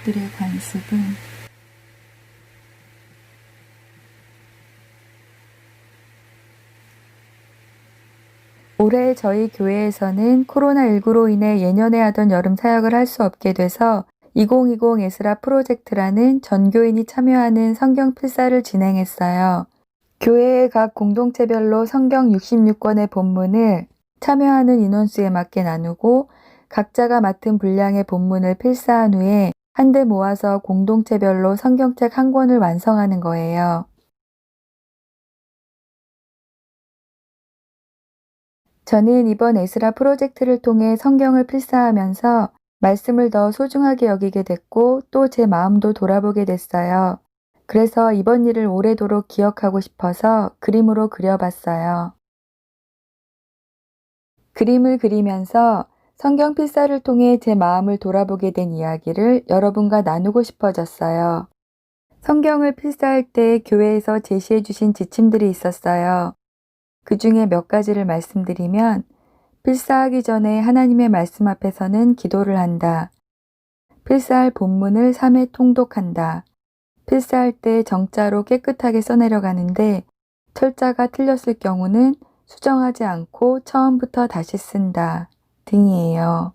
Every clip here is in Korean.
가족들의 관습은 올해 저희 교회에서는 코로나19로 인해 예년에 하던 여름 사역을 할 수 없게 돼서 2020 에스라 프로젝트라는 전교인이 참여하는 성경 필사를 진행했어요. 교회의 각 공동체별로 성경 66권의 본문을 참여하는 인원수에 맞게 나누고 각자가 맡은 분량의 본문을 필사한 후에 한데 모아서 공동체별로 성경책 한 권을 완성하는 거예요. 저는 이번 에스라 프로젝트를 통해 성경을 필사하면서 말씀을 더 소중하게 여기게 됐고 또 제 마음도 돌아보게 됐어요. 그래서 이번 일을 오래도록 기억하고 싶어서 그림으로 그려봤어요. 그림을 그리면서 성경 필사를 통해 제 마음을 돌아보게 된 이야기를 여러분과 나누고 싶어졌어요. 성경을 필사할 때 교회에서 제시해 주신 지침들이 있었어요. 그 중에 몇 가지를 말씀드리면 필사하기 전에 하나님의 말씀 앞에서는 기도를 한다. 필사할 본문을 3회 통독한다. 필사할 때 정자로 깨끗하게 써내려가는데 철자가 틀렸을 경우는 수정하지 않고 처음부터 다시 쓴다 등이에요.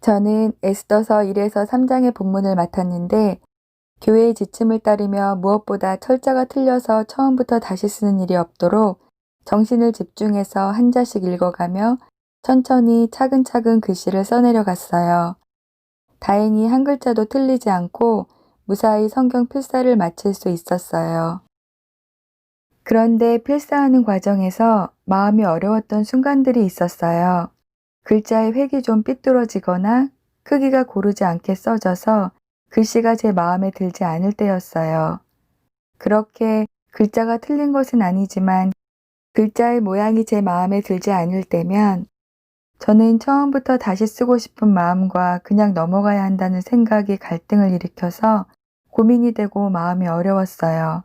저는 에스더서 1에서 3장의 본문을 맡았는데 교회의 지침을 따르며 무엇보다 철자가 틀려서 처음부터 다시 쓰는 일이 없도록 정신을 집중해서 한 자씩 읽어가며 천천히 차근차근 글씨를 써내려갔어요. 다행히 한 글자도 틀리지 않고 무사히 성경 필사를 마칠 수 있었어요. 그런데 필사하는 과정에서 마음이 어려웠던 순간들이 있었어요. 글자의 획이 좀 삐뚤어지거나 크기가 고르지 않게 써져서 글씨가 제 마음에 들지 않을 때였어요. 그렇게 글자가 틀린 것은 아니지만 글자의 모양이 제 마음에 들지 않을 때면 저는 처음부터 다시 쓰고 싶은 마음과 그냥 넘어가야 한다는 생각이 갈등을 일으켜서 고민이 되고 마음이 어려웠어요.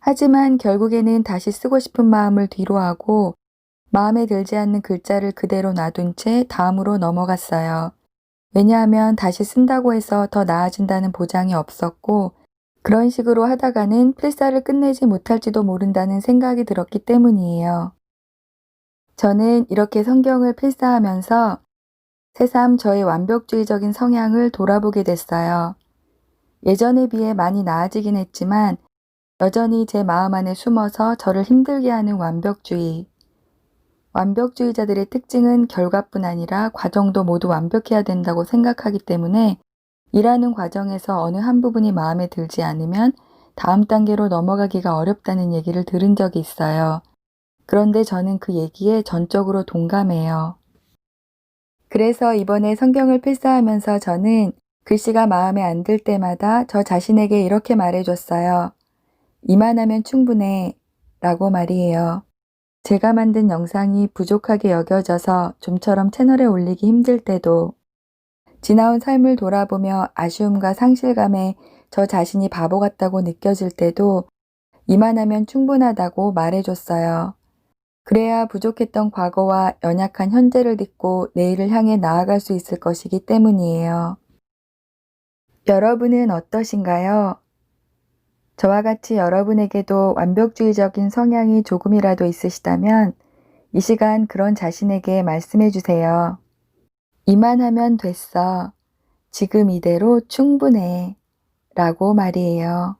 하지만 결국에는 다시 쓰고 싶은 마음을 뒤로하고 마음에 들지 않는 글자를 그대로 놔둔 채 다음으로 넘어갔어요. 왜냐하면 다시 쓴다고 해서 더 나아진다는 보장이 없었고 그런 식으로 하다가는 필사를 끝내지 못할지도 모른다는 생각이 들었기 때문이에요. 저는 이렇게 성경을 필사하면서 새삼 저의 완벽주의적인 성향을 돌아보게 됐어요. 예전에 비해 많이 나아지긴 했지만 여전히 제 마음 안에 숨어서 저를 힘들게 하는 완벽주의. 완벽주의자들의 특징은 결과뿐 아니라 과정도 모두 완벽해야 된다고 생각하기 때문에 일하는 과정에서 어느 한 부분이 마음에 들지 않으면 다음 단계로 넘어가기가 어렵다는 얘기를 들은 적이 있어요. 그런데 저는 그 얘기에 전적으로 동감해요. 그래서 이번에 성경을 필사하면서 저는 글씨가 마음에 안 들 때마다 저 자신에게 이렇게 말해줬어요. 이만하면 충분해. 라고 말이에요. 제가 만든 영상이 부족하게 여겨져서 좀처럼 채널에 올리기 힘들 때도 지나온 삶을 돌아보며 아쉬움과 상실감에 저 자신이 바보 같다고 느껴질 때도 이만하면 충분하다고 말해줬어요. 그래야 부족했던 과거와 연약한 현재를 딛고 내일을 향해 나아갈 수 있을 것이기 때문이에요. 여러분은 어떠신가요? 저와 같이 여러분에게도 완벽주의적인 성향이 조금이라도 있으시다면 이 시간 그런 자신에게 말씀해 주세요. 이만 하면 됐어. 지금 이대로 충분해. 라고 말이에요.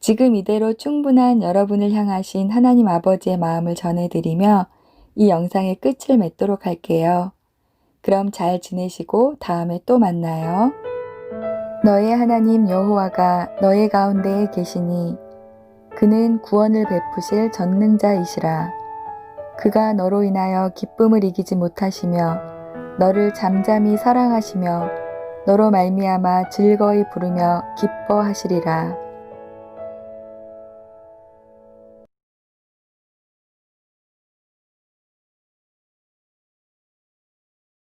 지금 이대로 충분한 여러분을 향하신 하나님 아버지의 마음을 전해드리며 이 영상의 끝을 맺도록 할게요. 그럼 잘 지내시고 다음에 또 만나요. 너의 하나님 여호와가 너의 가운데에 계시니 그는 구원을 베푸실 전능자이시라. 그가 너로 인하여 기쁨을 이기지 못하시며 너를 잠잠히 사랑하시며 너로 말미암아 즐거이 부르며 기뻐하시리라.